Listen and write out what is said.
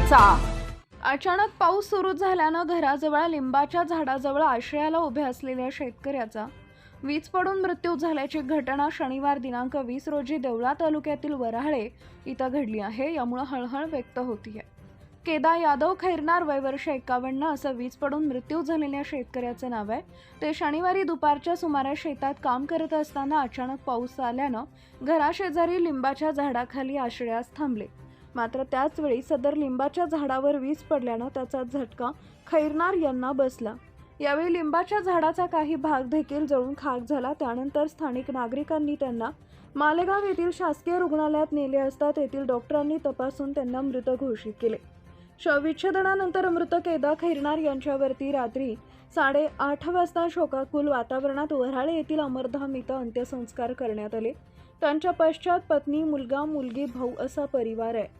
वरळीचा अचानक पाऊस सुरू झाल्यानं घराजवळ लिंबाच्या झाडाजवळ आश्रयाला उभ्या असलेल्या शेतकऱ्याचा वीज पडून मृत्यू झाल्याची घटना शनिवार दिनांक वीस रोजी देवळा तालुक्यातील वराळे इथं घडली आहे. यामुळे हळहळ व्यक्त होतीये. केदा यादव खैरनार वयवर्ष एकावन्न असं वीज पडून मृत्यू झालेल्या शेतकऱ्याचं नाव आहे. ते शनिवारी दुपारच्या सुमारास शेतात काम करत असताना अचानक पाऊस आल्यानं घराशेजारी लिंबाच्या झाडाखाली आश्रयास थांबले. मात्र त्याचवेळी सदर लिंबाच्या झाडावर वीज पडल्यानं त्याचा झटका खैरनार यांना बसला. यावेळी लिंबाच्या झाडाचा काही भाग देखील जळून खाक झाला. त्यानंतर स्थानिक नागरिकांनी त्यांना मालेगाव येथील शासकीय रुग्णालयात नेले असता तेथील डॉक्टरांनी तपासून त्यांना मृत घोषित केले. शवविच्छेदनानंतर मृत केदा खैरनार यांच्यावरती रात्री साडे आठ वाजता शोकाकुल वातावरणात वऱ्हाळे येथील अमरधाम इथं अंत्यसंस्कार करण्यात आले. त्यांच्या पश्चात पत्नी मुलगा मुलगी भाऊ असा परिवार आहे.